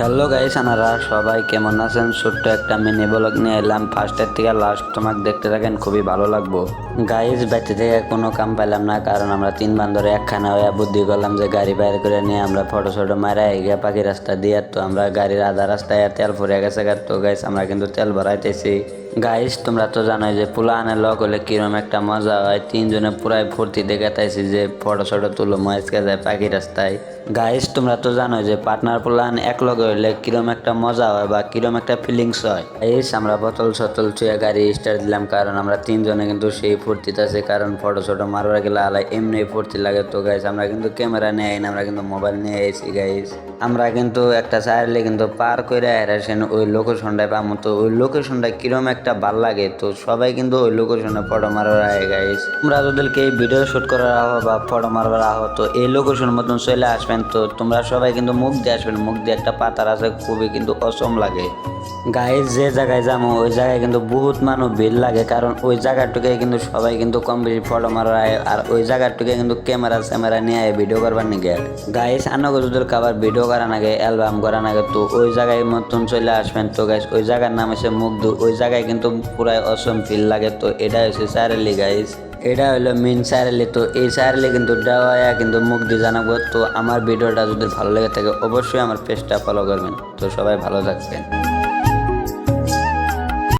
Hello guys আনারা সবাই কেমন আছেন? ছোট্ট একটা মিনি ব্লগ নিয়ে এলাম। ফার্স্টের থেকে লাস্ট তোমাকে দেখতে থাকেন, খুবই ভালো লাগবো। গাইস বেঁচে থেকে কোনো কাম পাইলাম না, কারণ আমরা তিন বান্ধরে একখানা হয়ে বুদ্ধি করলাম যে গাড়ি বাইর করে নিয়ে আমরা ফটো ফটো মারা গিয়ে পাখি রাস্তা দিয়ে, তো আমরা গাড়ির আধা রাস্তায় তেল ফুরে গেছে তো গাইস, আমরা কিন্তু তেল ভরাইতেছি। গাইস তোমরা তো জানোই যে পোলা আনে লক হলে কিরম একটা মজা হয়। তিনজনে পুরাই ফুর্তি দেখাতাইছি যে ফটো শটো তুলো, মহেশকে যায় পাখি রাস্তায়। গাইস তোমরা তো জানোই যে পার্টনার প্লান এক লগে হইলে কিরম একটা মজা হয় বা কিরম একটা ফিলিংস হয়। গাইস আমরা বোতল সতল ছুঁয়ে গাড়ি স্টার্ট দিলাম কারণ আমরা তিনজনে কিন্তু সেই ফুর্তিতে আছে, কারণ ফটো শটো মারবার গেলে আলাই এমনি ফুর্তি লাগে তো গাইস আমরা কিন্তু ক্যামেরা নিয়ে আইন, আমরা কিন্তু মোবাইল নিয়ে আইছি গাইস আমরা কিন্তু একটা চাইলে কিন্তু পার করে আসেন ওই লোকেশনটায় পাবো তো ওই লোকেশনটা কিরম একটা ভালো লাগে। তো সবাই কিন্তু ওই লোকেশনে ফটো মারার আয় গাইস তোমরা যাদেরকে এই ভিডিও শুট করার আহ বা ফটো মারবার আহ তো এই লোকেশন মতন চলে আসবেন। তো তোমরা সবাই কিন্তু মুখ দিয়ে আসবেন, মুখ দিয়ে একটা পাতার আছে, খুবই কিন্তু অসম লাগে। গাইস যে জায়গায় যাব, ওই জায়গায় কিন্তু বহুত মানুষ ভিড় লাগে, কারণ ওই জায়গাটুকে কিন্তু সবাই কিন্তু কম বেশি ফটো মারার আয় আর ওই জায়গাটুকে কিন্তু ক্যামেরা ক্যামেরা নিয়ে আয় ভিডিও করবার নিগে। গাইস আনগো যদি খাবার ভিডিও করা নাগে অ্যালবাম করা নাগে তো ওই জায়গায় মতন চলে আসবেন। তো গাইস ওই জায়গার নাম হচ্ছে মুগ্ধু, ওই জায়গায় কিন্তু পুরাই অসম ফিল লাগে তো, এটা হচ্ছে সারেলি গাইজ এটা হলো মেন সারেলি তো এই সারেলি কিন্তু দেওয়া কিন্তু মুখ দিয়ে জানাব। তো আমার ভিডিওটা যদি ভালো লেগে থাকে, অবশ্যই আমার পেজটা ফলো করবেন। তো সবাই ভালো থাকবেন।